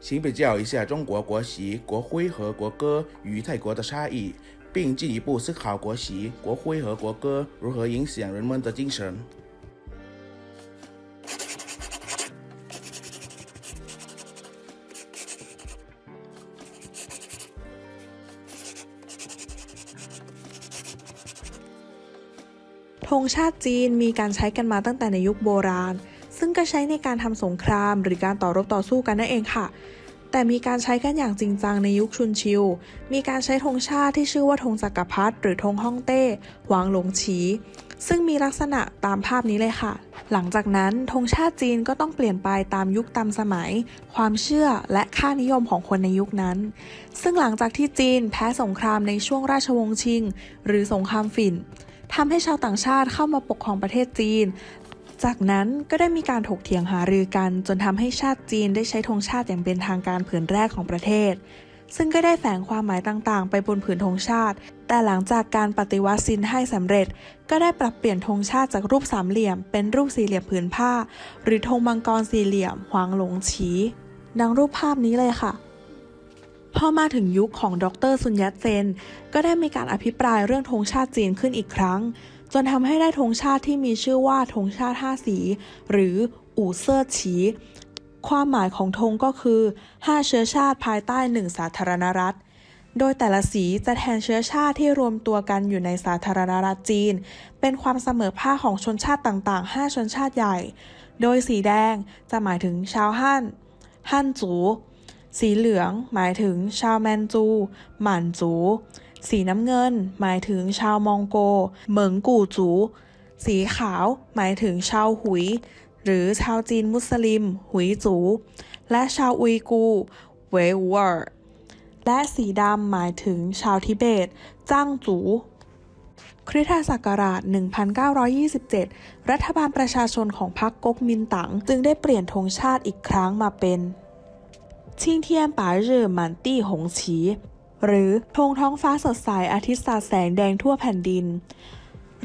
请比较一下中国国旗、国徽和国歌与泰国的差异，并进一步思考国旗、国徽和国歌如何影响人们的精神。 ธงชาติจีนมีการใช้กันมาตั้งแต่ในยุคโบราณ ซึ่งก็ใช้ในการทำสงครามหรือการต่อรบต่อสู้กันนั่นเองค่ะ แต่มีการใช้กันอย่างจริงจังในยุคชุนชิว มีการใช้ธงชาติที่ชื่อว่าธงจักรพรรดิหรือธงฮ่องเต้หวางหลงฉีซึ่งมีลักษณะตามภาพนี้เลยค่ะ หลังจากนั้นธงชาติจีนก็ต้องเปลี่ยนไปตามยุคตามสมัย ความเชื่อและค่านิยมของคนในยุคนั้น ซึ่งหลังจากที่จีนแพ้สงครามในช่วงราชวงศ์ชิง หรือสงครามฝิ่นทำให้ชาวต่างชาติเข้ามาปกครองประเทศจีน จากนั้นก็ได้มีการถกเถียงหารือกัน จนทำให้ชาติจีนได้ใช้ธงชาติอย่างเป็นทางการผืนแรกของประเทศ ซึ่งก็ได้แฝงความหมายต่างๆ ไปบนผืนธงชาติ แต่หลังจากการปฏิวัติซินให้สำเร็จ ก็ได้ปรับเปลี่ยนธงชาติจากรูปสามเหลี่ยม เป็นรูปสี่เหลี่ยมผืนผ้า หรือธงมังกรสี่เหลี่ยมหวางหลงฉีดังรูปภาพนี้เลยค่ะพอมาถึงยุคของดรซุนยัตเซน ก็ได้มีการอภิปรายเรื่องธงชาติจีนขึ้นอีกครั้ง จนทำให้ได้ธงชาติที่มีชื่อว่าธงชาติห้าสี หรืออู่เซิร์ฉี ความหมายของธงก็คือห้าเชื้อชาติภายใต้หนึ่งสาธารณรัฐ โดยแต่ละสีจะแทนเชื้อชาติที่รวมตัวกันอยู่ในสาธารณรัฐจีน เป็นความเสมอภาคของชนชาติต่างๆ 5 ชนชาติใหญ่ โดยสีแดงจะหมายถึงชาวฮั่นฮั่นจู สีเหลืองหมายถึงชาวแมนจู หมั่นจู สีน้ำเงิน หมายถึงชาวมองโก เหมิงกู่จู สีขาว หมายถึงชาวหุย หรือชาวจีนมุสลิม หุยจู และชาวอุยกูเวอูเวอร์และสีดำหมายถึงชาวทิเบต จ้างจู คริสตศักราช 1927 รัฐบาลประชาชนของพรรคก๊กมินตั๋งจึงได้เปลี่ยนธงชาติอีกครั้งมาเป็นชิงเทียนป่าเร่อหมันตี้หงฉี หรือธงท้องฟ้าสดใสอาทิตย์สาดแสงแดงทั่วแผ่นดิน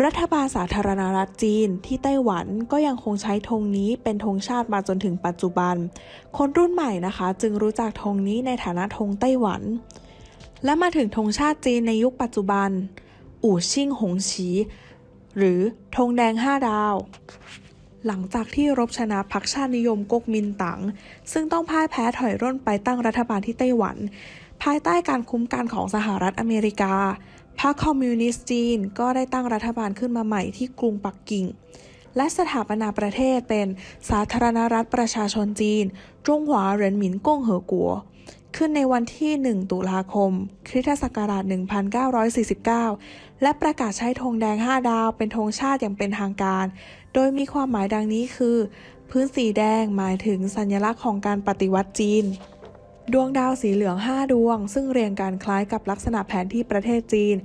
รัฐบาลสาธารณรัฐจีนที่ไต้หวันก็ยังคงใช้ธงนี้เป็นธงชาติมาจนถึงปัจจุบัน คนรุ่นใหม่นะคะ จึงรู้จักธงนี้ในฐานะธงไต้หวัน และมาถึงธงชาติจีนในยุคปัจจุบัน อู่ชิ่งหงฉีหรือธงแดงห้าดาว หลังจากที่รบชนะพรรคชาตินิยมก๊กมินตั๋งซึ่งต้องพ่ายแพ้ถอยร่นไปตั้งรัฐบาลที่ไต้หวัน ภายใต้การคุ้มกันของสหรัฐอเมริกา พรรคคอมมิวนิสต์จีนก็ได้ตั้งรัฐบาลขึ้นมาใหม่ที่กรุงปักกิ่ง และสถาปนาประเทศเป็นสาธารณรัฐประชาชนจีน จงหวาเหรินหมินก้งเหอกัว ขึ้นในวันที่ 1 ตุลาคม คริสตศักราช 1949 และประกาศใช้ธงแดง 5 ดาวเป็นธงชาติอย่างเป็นทางการ โดยมีความหมายดังนี้คือ พื้นสีแดงหมายถึงสัญลักษณ์ของการปฏิวัติจีน ดวงดาวสีเหลือง 5 ดวง ซึ่งเรียงกันคล้ายกับลักษณะแผนที่ประเทศจีน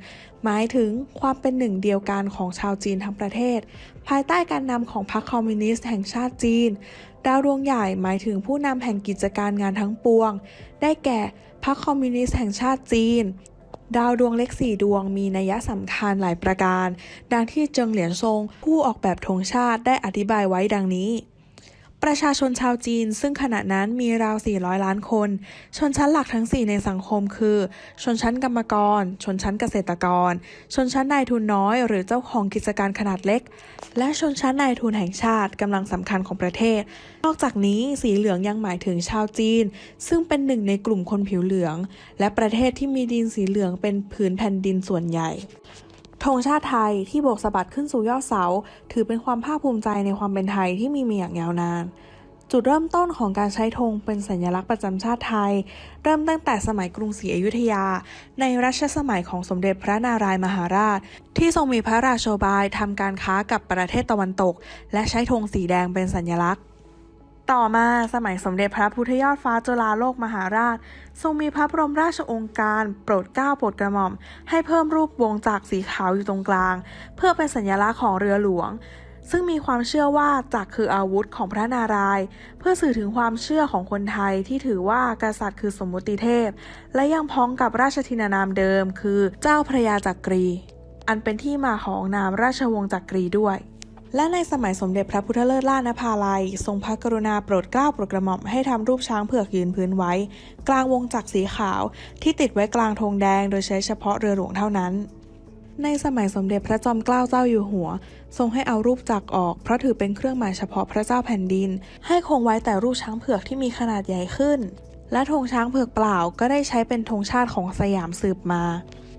หมายถึงความเป็นหนึ่งเดียวกันของชาวจีนทั้งประเทศ ภายใต้การนำของพรรคคอมมิวนิสต์แห่งชาติจีน ดาวดวงใหญ่หมายถึงผู้นำแห่งกิจการงานทั้งปวง ได้แก่พรรคคอมมิวนิสต์แห่งชาติจีน ดาวดวงเล็กสี่ดวงมีนัยสำคัญหลายประการ ดังที่เจิงเหลียนซงผู้ออกแบบธงชาติได้อธิบายไว้ดังนี้ ประชาชนชาวจีน ซึ่งขณะนั้นมีราว 400 ล้านคน ชนชั้นหลักทั้ง 4 ในสังคมคือ ชนชั้นกรรมกร ชนชั้นเกษตรกร ชนชั้นนายทุนน้อย หรือเจ้าของกิจการขนาดเล็ก และชนชั้นนายทุนแห่งชาติกำลังสำคัญของประเทศ นอกจากนี้สีเหลืองยังหมายถึงชาวจีน ซึ่งเป็นหนึ่งในกลุ่มคนผิวเหลือง และประเทศที่มีดินสีเหลืองเป็นผืนแผ่นดินส่วนใหญ่ ธงชาติไทยที่โบกสะบัดขึ้นสู่ยอดเสา ถือเป็นความภาคภูมิใจในความเป็นไทยที่มีมาอย่างยาวนาน จุดเริ่มต้นของการใช้ธงเป็นสัญลักษณ์ประจำชาติไทย เริ่มตั้งแต่สมัยกรุงศรีอยุธยา ในรัชสมัยของสมเด็จพระนารายมหาราช ที่ทรงมีพระราชโบายทำการค้ากับประเทศตะวันตก และใช้ธงสีแดงเป็นสัญลักษณ์ ต่อมาสมัยสมเด็จพระพุทธยอดฟ้าจุฬาโลกมหาราช ทรงมีพระบรมราชองค์การ โปรดเกล้าโปรดกระหม่อม ให้เพิ่มรูปวงจักรสีขาวอยู่ตรงกลาง เพื่อเป็นสัญลักษณ์ของเรือหลวง ซึ่งมีความเชื่อว่าจักรคืออาวุธของพระนารายณ์เพื่อสื่อถึงความเชื่อของคนไทยที่ถือว่ากษัตริย์คือสมมุติเทพ และยังพ้องกับราชทินานามเดิม คือเจ้าพระยาจักรี อันเป็นที่มาของนามราชวงศ์จักรีด้วย และในสมัยสมเด็จพระพุทธเลิศล่านภาลัย ทรงพระกรุณาโปรดเกล้าโปรดกระหม่อมให้ทำรูปช้างเผือกยืนพื้นไว้ กลางวงจักรสีขาวที่ติดไว้กลางธงแดง โดยใช้เฉพาะเรือหลวงเท่านั้น ในสมัยสมเด็จพระจอมเกล้าเจ้าอยู่หัว ทรงให้เอารูปจักรออก เพราะถือเป็นเครื่องหมายเฉพาะพระเจ้าแผ่นดิน ให้คงไว้แต่รูปช้างเผือกที่มีขนาดใหญ่ขึ้น และธงช้างเผือกเปล่าก็ได้ใช้เป็นธงชาติของสยามสืบมา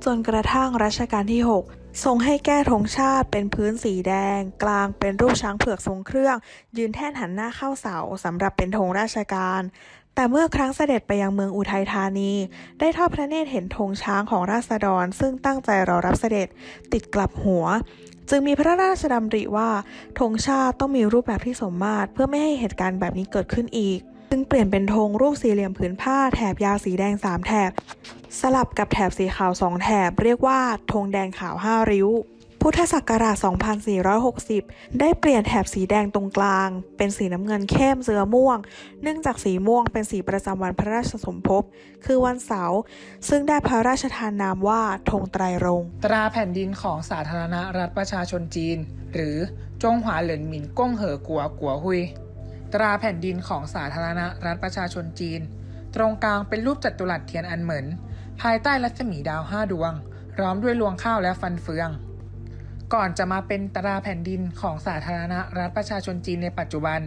จนกระทั่งรัชกาลที่ 6 ทรงให้แก้ธงชาติเป็นพื้นสีแดง กลางเป็นรูปช้างเผือกทรงเครื่อง ยืนแท่นหันหน้าเข้าเสาสำหรับเป็นธงราชการ แต่เมื่อครั้งเสด็จไปยังเมืองอุทัยธานี ได้ทอดพระเนตรเห็นธงช้างของราษฎร ซึ่งตั้งใจรอรับเสด็จติดกลับหัว จึงมีพระราชดำริว่าธงชาติต้องมีรูปแบบที่สมมาตรเพื่อไม่ให้เหตุการณ์แบบนี้เกิดขึ้นอีก จึงเปลี่ยนเป็นธงรูปสี่เหลี่ยมผืนผ้าแถบยาวสีแดงสามแถบ สลับกับแถบสีขาวสองแถบ เรียกว่าธงแดงขาวห้าริ้ว พุทธศักราช 2460 ได้เปลี่ยนแถบสีแดงตรงกลาง เป็นสีน้ำเงินเข้มเสือม่วง เนื่องจากสีม่วงเป็นสีประจำวันพระราชสมภพ คือวันเสาร์ ซึ่งได้พระราชทานนามว่าธงไตรรงตราแผ่นดินของสาธารณรัฐประชาชนจีน หรือจงหวาเหลินหมินก้งเหอกัวกัวหุย ตราแผ่นดินของสาธารณรัฐประชาชนจีน ตรงกลางเป็นรูปจัตุรัสเทียนอันเหมินภายใต้รัศมีดาวห้าดวง ร้อมด้วยรวงข้าวและฟันเฟือง ก่อนจะมาเป็นตราแผ่นดินของสาธารณรัฐประชาชนจีนในปัจจุบัน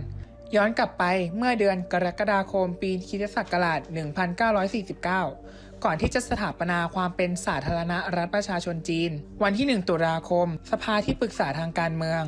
ย้อนกลับไปเมื่อเดือนกรกฎาคมปีคริสตศักราช 1949 ก่อนที่จะสถาปนาความเป็นสาธารณรัฐประชาชนจีน วันที่ 1 ตุลาคม สภาที่ปรึกษาทางการเมือง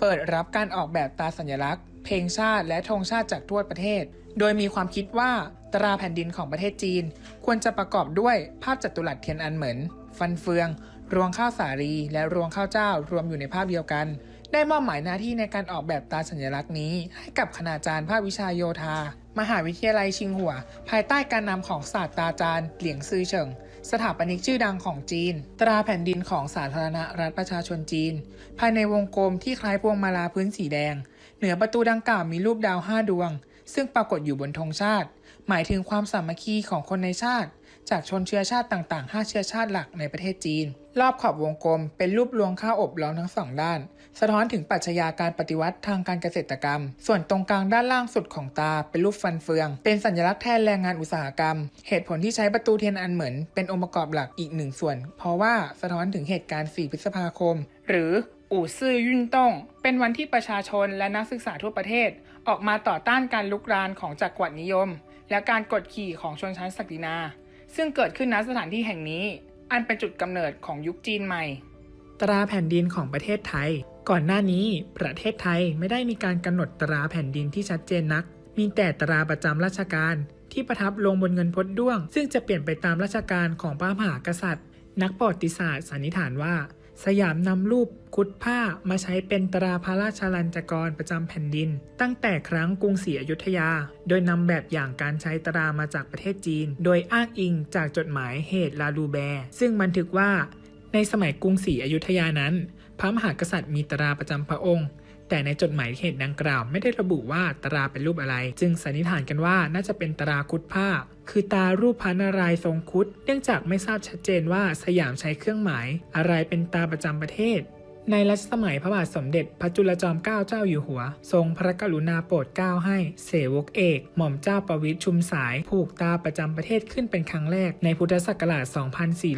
เปิดรับการออกแบบตราสัญลักษณ์ เพลงชาติและธงชาติจากทั่วประเทศ โดยมีความคิดว่าตราแผ่นดินของประเทศจีน ควรจะประกอบด้วยภาพจัตุรัสเทียนอันเหมิน ฟันเฟือง รวงข้าวสาลี และรวงข้าวเจ้ารวมอยู่ในภาพเดียวกัน ได้มอบหมายหน้าที่ในการออกแบบตราสัญลักษณ์นี้ ให้กับคณาจารย์ภาควิชาโยธา มหาวิทยาลัยชิงหัว ภายใต้การนำของศาสตราจารย์เหลียงซือเฉิงสถาปนิกชื่อดังของจีน ตราแผ่นดินของสาธารณรัฐประชาชนจีน ภายในวงกลมที่คล้ายพวงมาลาพื้นสีแดง เหนือประตูดังกล่าวมีรูปดาวห้าดวง ซึ่งปรากฏอยู่บนธงชาติ หมายถึงความสามัคคีของคนในชาติ จากชนเชื้อชาติต่างๆ 5 เชื้อชาติหลักในประเทศจีน รอบขอบวงกลม เป็นรูปรวงข้าวอบร้อนทั้งสองด้าน สะท้อนถึงปรัชญาการปฏิวัติทางการเกษตรกรรม ส่วนตรงกลางด้านล่างสุดของตา เป็นรูปฟันเฟือง เป็นสัญลักษณ์แทนแรงงานอุตสาหกรรม เหตุผลที่ใช้ประตูเทียนอันเหมือน เป็นองค์ประกอบหลักอีกหนึ่งส่วน เพราะว่าสะท้อนถึงเหตุการณ์ 4 พฤษภาคม หรือ อู่ซื่อยุ่นต้ง เป็นวันที่ประชาชนและนักศึกษาทั่วประเทศ ออกมาต่อต้านการลุกรานของจักรวรรดินิยม และการกดขี่ของชนชั้นศักดินา ซึ่งเกิดขึ้นณสถานที่แห่งนี้ อันเป็นจุดกำเนิดของยุคจีนใหม่ ตราแผ่นดินของประเทศไทย ก่อนหน้านี้ประเทศไทยไม่ได้มีการกำหนดตราแผ่นดินที่ชัดเจนนัก มีแต่ตราประจำราชการที่ประทับลงบนเงินพดด้วง ซึ่งจะเปลี่ยนไปตามราชการของพระมหากษัตริย์ นักประวัติศาสตร์สันนิษฐานว่า สยามนำรูปคุดผ้ามาใช้เป็นตราพระราชลัญจกรประจำแผ่นดิน ตั้งแต่ครั้งกรุงศรีอยุธยา โดยนำแบบอย่างการใช้ตรามาจากประเทศจีน โดยอ้างอิงจากจดหมายเหตุลาลูแบร์ซึ่งบันทึกว่าในสมัยกรุงศรีอยุธยานั้น พระมหากษัตริย์มีตราประจำพระองค์ แต่ในจดหมายเหตุดังกล่าวไม่ได้ระบุว่าตราเป็นรูปอะไร จึงสันนิษฐานกันว่าน่าจะเป็นตราคุดผ้า คือตารูปพระนารายณ์ทรงคุดเนื่องจากไม่ทราบชัดเจนว่าสยามใช้เครื่องหมาย อะไรเป็นตาประจำประเทศในรัชสมัยพระบาทสมเด็จพระจุลจอมเกล้าเจ้าอยู่หัว ทรงพระกรุณาโปรดเกล้าให้ เสวกเอก หม่อมเจ้าประวิตรชุมสาย ผูกตาประจำประเทศขึ้นเป็นครั้งแรกในพุทธศักราช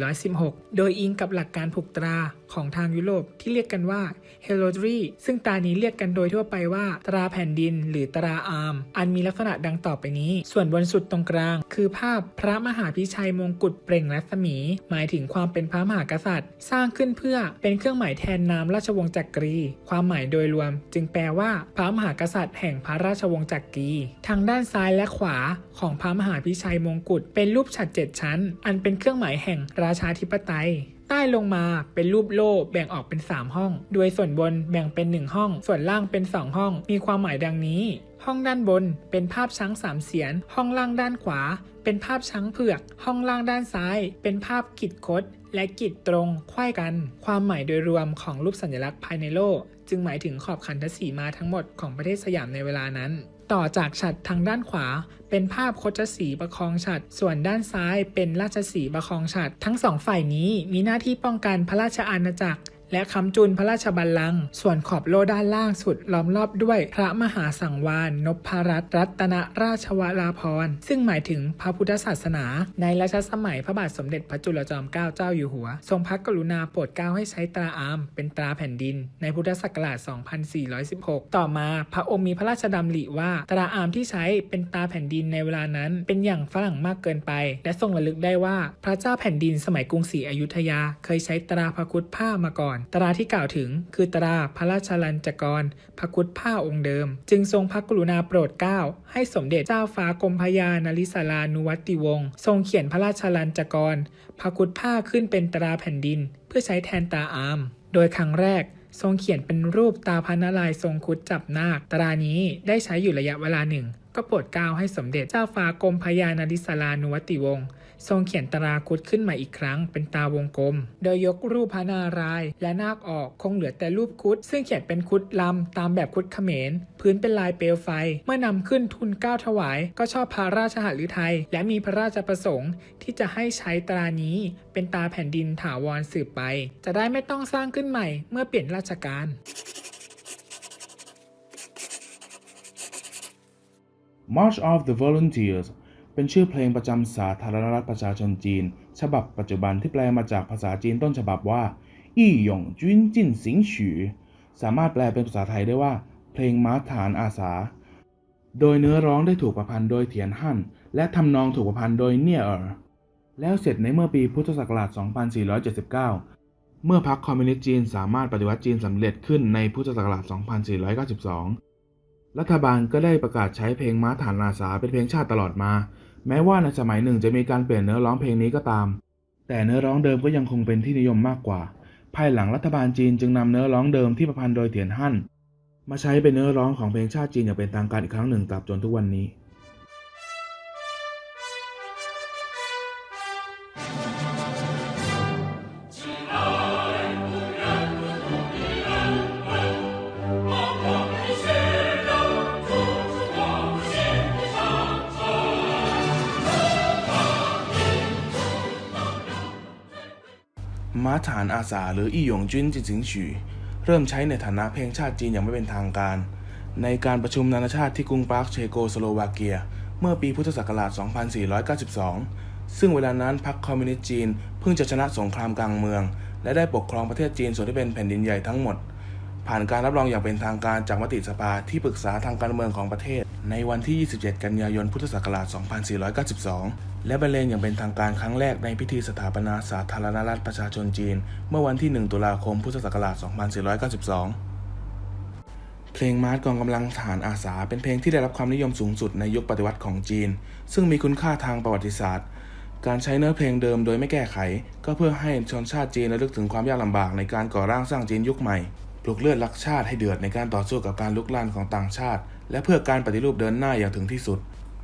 2416 โดยอิงกับหลักการผูกตรา ของทางยุโรปที่เรียกกันว่า h e r o d r y ซึ่งตรานี้เรียกกันโดยทั่วไปว่า ตราแผ่นดิน หรือตราอาร์ม อันมีลักษณะดังต่อไปนี้ ส่วนบนสุดตรงกลาง คือภาพพระมหาพิชัยมงกุฎเปล่งรัศมี หมายถึงความเป็นพระมหากษัตริย์ สร้างขึ้นเพื่อเป็นเครื่องหมายแทนนามราชวงศ์จักรี ความหมายโดยรวม จึงแปลว่าพระมหากษัตริย์แห่งพระราชวงศ์จักรีทางด้านซ้ายและขวาของพระมหาพิชัยมงกุฎเป็นรูปฉัตรเจ็ดชั้น อันเป็นเครื่องหมายแห่งราชาธิปไตย ใต้ลงมาเป็นรูปโล่แบ่งออกเป็น 3 ห้อง โดยส่วนบนแบ่งเป็น 1 ห้อง ส่วนล่างเป็น 2 ห้อง มีความหมายดังนี้ ห้องด้านบนเป็นภาพช้างสามเสียน ห้องล่างด้านขวา เป็นภาพช้างเผือก ห้องล่างด้านซ้าย เป็นภาพกิดคด และกิดตรงไขว้กัน ความหมายโดยรวมของรูปสัญลักษณ์ภายในโล่จึงหมายถึงขอบขันทศีมาทั้งหมดของประเทศสยามในเวลานั้น ต่อจากฉัดทางด้านขวา เป็นภาพโคจสีประคองฉัดส่วนด้านซ้ายเป็นราชสีประคองฉัดทั้งสองฝ่ายนี้มีหน้าที่ป้องกันพระราชอาณาจักร และคำจุนพระราชบัลลังก์ส่วนขอบโลด้านล่างสุดล้อมรอบด้วยพระมหาสังวานนพรัตน์รัตนราชวราภรซึ่งหมายถึงพระพุทธศาสนา ในรัชสมัยพระบาทสมเด็จพระจุลจอมเกล้าเจ้าอยู่หัว ทรงพระกรุณาโปรดเกล้าให้ใช้ตราอาม เป็นตราแผ่นดิน ในพุทธศักราช 2416 ต่อมาพระองค์มีพระราชดำริว่า ตราอามที่ใช้เป็นตราแผ่นดินในเวลานั้น เป็นอย่างฝรั่งมากเกินไป และทรงระลึกได้ว่าพระเจ้าแผ่นดินสมัยกรุงศรีอยุธยา เคยใช้ตราพระคุดผ้ามาก่อนตราที่กล่าวถึง คือตราพระราชลัญจกรพระคุดผ้าองค์เดิม จึงทรงพระกรุณาโปรดเกล้า ให้สมเด็จเจ้าฟ้ากรมพยานริศารานุวัติวงศ์ทรงเขียนพระราชลัญจกรพระคุดผ้าขึ้นเป็นตราแผ่นดิน เพื่อใช้แทนตาอาม โดยครั้งแรกทรงเขียนเป็นรูปตาพระนารายณ์ทรงคุดจับนาค ตรานี้ได้ใช้อยู่ระยะเวลาหนึ่ง ก็โปรดเกล้าให้สมเด็จเจ้าฟ้ากรมพยานาริศารานุวัติวงศ์ ทรงเขียนตราคุดขึ้นมาอีกครั้งเป็นตาวงกลม โดยยกรูปพระนารายณ์และนาคออกคงเหลือแต่รูปคุด ซึ่งเขียนเป็นคุดลำตามแบบคุดเขมร พื้นเป็นลายเปลวไฟ เมื่อนำขึ้นทุนก้าวถวาย ก็ชอบพระราชหฤทัยและมีพระราชประสงค์ ที่จะให้ใช้ตรานี้เป็นตาแผ่นดินถาวรสืบไป จะได้ไม่ต้องสร้างขึ้นใหม่เมื่อเปลี่ยนราชการ March of the Volunteers เป็นชื่อเพลงประจำสาธารณรัฐประชาชนจีน ฉบับปัจจุบันที่แปลมาจากภาษาจีนต้นฉบับว่าอี้หยงจุนจินสิงฉือสามารถแปลเป็นภาษาไทยได้ว่า เพลงม้าฐานอาสา โดยเนื้อร้องได้ถูกประพันธ์โดยเถียนฮั่น และทำนองถูกประพันธ์โดยเนียเอ๋อแล้วเสร็จในเมื่อปีพุทธศักราช 2479 เมื่อพรรคคอมมิวนิสต์จีนสามารถปฏิวัติจีนสำเร็จขึ้นในพุทธศักราช 2492 รัฐบาลก็ได้ประกาศใช้เพลงม้าฐานอาสาเป็นเพลงชาติตลอดมา แม้ว่าในสมัยหนึ่งจะมีการเปลี่ยนเนื้อร้องเพลงนี้ก็ตาม แต่เนื้อร้องเดิมก็ยังคงเป็นที่นิยมมากกว่า ภายหลังรัฐบาลจีนจึงนำเนื้อร้องเดิมที่ประพันธ์โดยเถียนฮั่นมาใช้เป็นเนื้อร้องของเพลงชาติจีนอย่างเป็นทางการอีกครั้งหนึ่งตราบจนทุกวันนี้ อาสาหรืออี้หยงจุนจินสิงฉือเริ่มใช้ในฐานะเพลงชาติจีนอย่างไม่เป็นทางการ ในการประชุมนานาชาติที่กรุงปรากเชโกสโลวาเกีย เมื่อปีพุทธศักราช 2492 ซึ่งเวลานั้นพรรคคอมมิวนิสต์จีน เพิ่งจะชนะสงครามกลางเมือง และได้ปกครองประเทศจีนส่วนที่เป็นแผ่นดินใหญ่ทั้งหมด ผ่านการรับรองอย่างเป็นทางการจากมติสภาที่ปรึกษาทางการเมืองของประเทศ ในวันที่ 27 กันยายนพุทธศักราช 2492 และบรรเลงอย่างเป็นทางการครั้งแรกในพิธีสถาปนาสาธารณรัฐประชาชนจีน เมื่อวันที่ 1 ตุลาคม พุทธศักราช 2492 เพลงมาร์ชกองกำลังทหารอาสา เป็นเพลงที่ได้รับความนิยมสูงสุดในยุคปฏิวัติของจีน ซึ่งมีคุณค่าทางประวัติศาสตร์ การใช้เนื้อเพลงเดิมโดยไม่แก้ไข ก็เพื่อให้ชนชาติจีนระลึกถึงความยากลำบากในการก่อร่างสร้างจีนยุคใหม่ปลุกเลือดรักชาติให้เดือดในการต่อสู้กับการลุกลานของต่างชาติ และเพื่อการปฏิรูปเดินหน้าอย่างถึงที่สุด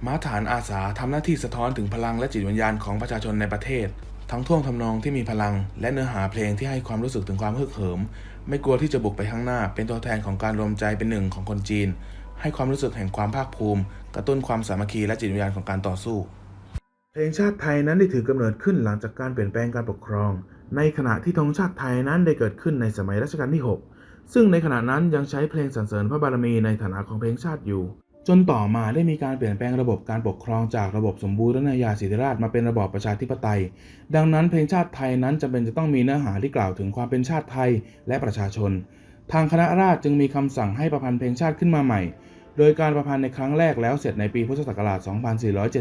ม้าฐานอาสาทำหน้าที่สะท้อนถึงพลังและจิตวิญญาณของประชาชนในประเทศ ทั้งท่วงทำนองที่มีพลัง และเนื้อหาเพลงที่ให้ความรู้สึกถึงความฮึกเหิม ไม่กลัวที่จะบุกไปข้างหน้า เป็นตัวแทนของการรวมใจเป็นหนึ่งของคนจีน ให้ความรู้สึกแห่งความภาคภูมิ กระตุ้นความสามัคคีและจิตวิญญาณของการต่อสู้ เพลงชาติไทยนั้นได้ถือกำเนิดขึ้นหลังจากการเปลี่ยนแปลงการปกครอง ในขณะที่ธงชาติไทยนั้นได้เกิดขึ้นในสมัยรัชกาลที่ 6 ซึ่งในขณะนั้นยังใช้เพลงสรรเสริญพระบารมีในฐานะของเพลงชาติอยู่ จนต่อมาได้มีการเปลี่ยนแปลงระบบการปกครองจากระบบสมบูรณาญาสิทธิราชมาเป็นระบอบประชาธิปไตย ดังนั้นเพลงชาติไทยนั้นจำเป็นจะต้องมีเนื้อหาที่กล่าวถึงความเป็นชาติไทยและประชาชน ทางคณะราษฎรจึงมีคำสั่งให้ประพันธ์เพลงชาติขึ้นมาใหม่ โดยการประพันธ์ในครั้งแรกแล้วเสร็จในปีพุทธศักราช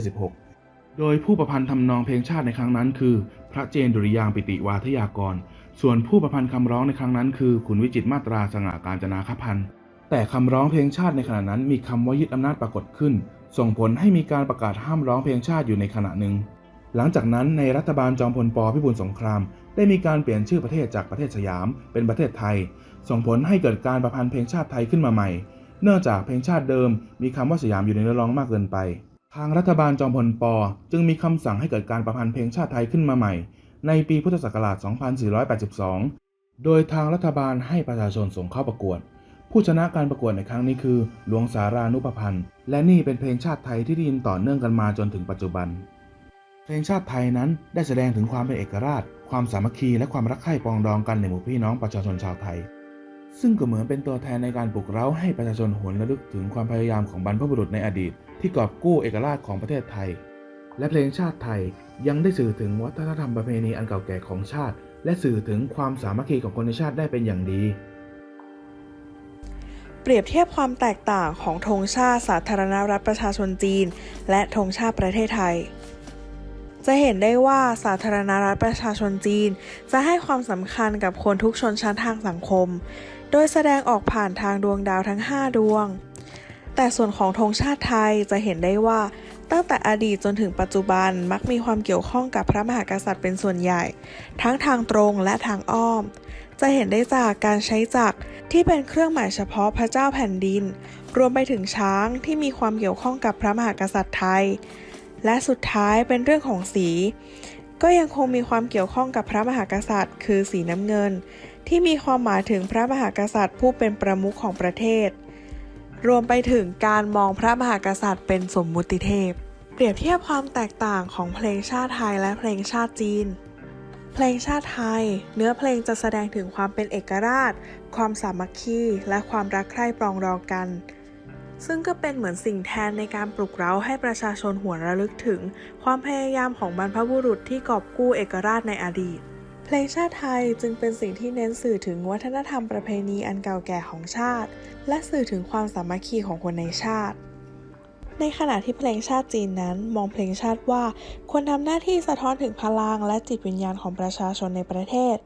2476 โดยผู้ประพันธ์ทำนองเพลงชาติในครั้งนั้น คือ พระเจนดุริยางปิติวาทยากร ส่วนผู้ประพันธ์คำร้องในครั้งนั้น คือขุนวิจิตมาตราสง่าการจนาคพันธ์ แต่คำร้องเพลงชาติในขณะนั้นมีคำว่ายึดอำนาจปรากฏขึ้น ส่งผลให้มีการประกาศห้ามร้องเพลงชาติอยู่ในขณะหนึ่ง หลังจากนั้นในรัฐบาลจอมพลปพิบูลสงคราม ได้มีการเปลี่ยนชื่อประเทศจากประเทศสยาม เป็นประเทศไทย ส่งผลให้เกิดการประพันธ์เพลงชาติไทยขึ้นมาใหม่ เนื่องจากเพลงชาติเดิม มีคำว่าสยามอยู่ในเนื้อร้องมากเกินไป ทางรัฐบาลจอมพลปจึงมีคำสั่งให้เกิดการประพันธ์เพลงชาติไทยขึ้นมาใหม่ ในปีพุทธศักราช 2482 โดยทางรัฐบาลให้ประชาชนส่งเข้าประกวด ผู้ชนะการประกวดในครั้งนี้คือ หลวงสารานุปพันธ์ และนี่เป็นเพลงชาติไทยที่ได้ยินต่อเนื่องกันมาจนถึงปัจจุบัน เพลงชาติไทยนั้นได้แสดงถึงความเป็นเอกราช ความสามัคคีและความรักใคร่ปองดองกันในหมู่พี่น้องประชาชนชาวไทย ซึ่งก็เหมือนเป็นตัวแทนในการปลุกเร้าให้ประชาชนหวนระลึกถึงความพยายามของบรรพบุรุษในอดีต ที่กอบกู้เอกราชของประเทศไทย และเพลงชาติไทยยังได้สื่อถึงวัฒนธรรมประเพณีอันเก่าแก่ของชาติ และสื่อถึงความสามัคคีของคนในชาติได้เป็นอย่างดี เปรียบเทียบความแตกต่างของธงชาติสาธารณรัฐประชาชนจีน และธงชาติประเทศไทย จะเห็นได้ว่าสาธารณรัฐประชาชนจีน จะให้ความสำคัญกับคนทุกชนชั้นทางสังคม โดยแสดงออกผ่านทางดวงดาวทั้ง 5 ดวง แต่ส่วนของธงชาติไทยจะเห็นได้ว่า ตั้งแต่อดีตจนถึงปัจจุบันมักมีความเกี่ยวข้องกับพระมหากษัตริย์เป็นส่วนใหญ่ ทั้งทางตรงและทางอ้อม จะเห็นได้จากการใช้จักรที่เป็นเครื่องหมายเฉพาะพระเจ้าแผ่นดิน รวมไปถึงช้างที่มีความเกี่ยวข้องกับพระมหากษัตริย์ไทย และสุดท้ายเป็นเรื่องของสี ก็ยังคงมีความเกี่ยวข้องกับพระมหากษัตริย์ คือสีน้ำเงิน ที่มีความหมายถึงพระมหากษัตริย์ผู้เป็นประมุขของประเทศ รวมไปถึงการมองพระมหากษัตริย์เป็นสมมุติเทพ เปรียบเทียบความแตกต่างของเพลงชาติไทยและเพลงชาติจีน เพลงชาติไทย เนื้อเพลงจะแสดงถึงความเป็นเอกราช ความสามัคคี และความรักใคร่ปรองดองกัน ซึ่งก็เป็นเหมือนสิ่งแทนในการปลุกเร้าให้ประชาชนหวนระลึกถึง ความพยายามของบรรพบุรุษที่กอบกู้เอกราชในอดีต เพลงชาติไทยจึงเป็นสิ่งที่เน้นสื่อถึงวัฒนธรรมประเพณีอันเก่าแก่ของชาติ และสื่อถึงความสามัคคีของคนในชาติ ในขณะที่เพลงชาติจีนนั้น มองเพลงชาติว่าควรทำหน้าที่สะท้อนถึงพลังและจิตวิญญาณของประชาชนในประเทศ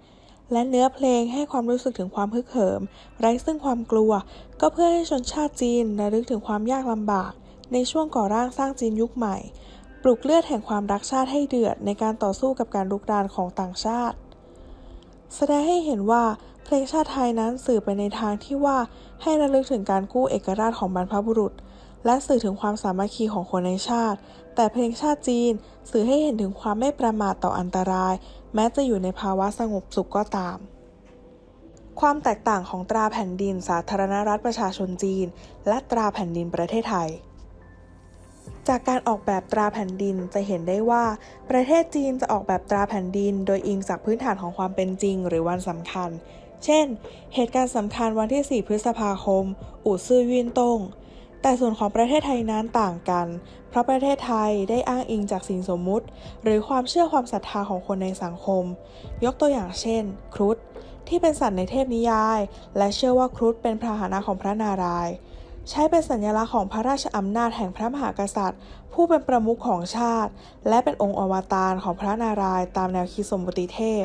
และเนื้อเพลงให้ความรู้สึกถึงความฮึกเหิม ไร้ซึ่งความกลัว ก็เพื่อให้ชนชาติจีนระลึกถึงความยากลำบาก ในช่วงก่อร่างสร้างจีนยุคใหม่ ปลุกเลือดแห่งความรักชาติให้เดือดในการต่อสู้กับการลุกรานของต่างชาติ แสดงให้เห็นว่าเพลงชาติไทยนั้นสื่อไปในทางที่ว่าให้ระลึกถึงการกู้เอกราชของบรรพบุรุษ และสื่อถึงความสามัคคีของคนในชาติ แต่เพลงชาติจีน สื่อให้เห็นถึงความไม่ประมาทต่ออันตราย แม้จะอยู่ในภาวะสงบสุขก็ตาม ความแตกต่างของตราแผ่นดินสาธารณรัฐประชาชนจีน และตราแผ่นดินประเทศไทย จากการออกแบบตราแผ่นดินจะเห็นได้ว่า ประเทศจีนจะออกแบบตราแผ่นดิน โดยอิงจากพื้นฐานของความเป็นจริง หรือวันสำคัญ เช่น เหตุการณ์สำคัญวันที่ 4 พฤษภาคม อู่ซื่อยื่นตงแต่ส่วนของประเทศไทยนั้นต่างกัน เพราะประเทศไทยได้อ้างอิงจากสิ่งสมมุติ หรือความเชื่อความศรัทธาของคนในสังคม ยกตัวอย่างเช่น ครุฑที่เป็นสัตว์ในเทพนิยาย และเชื่อว่าครุฑเป็นพาหนะของพระนารายณ์ ใช้เป็นสัญลักษณ์ของพระราชอำนาจแห่งพระมหากษัตริย์ ผู้เป็นประมุขของชาติ และเป็นองค์อวตารของพระนารายณ์ตามแนวคิดสมบุติเทพ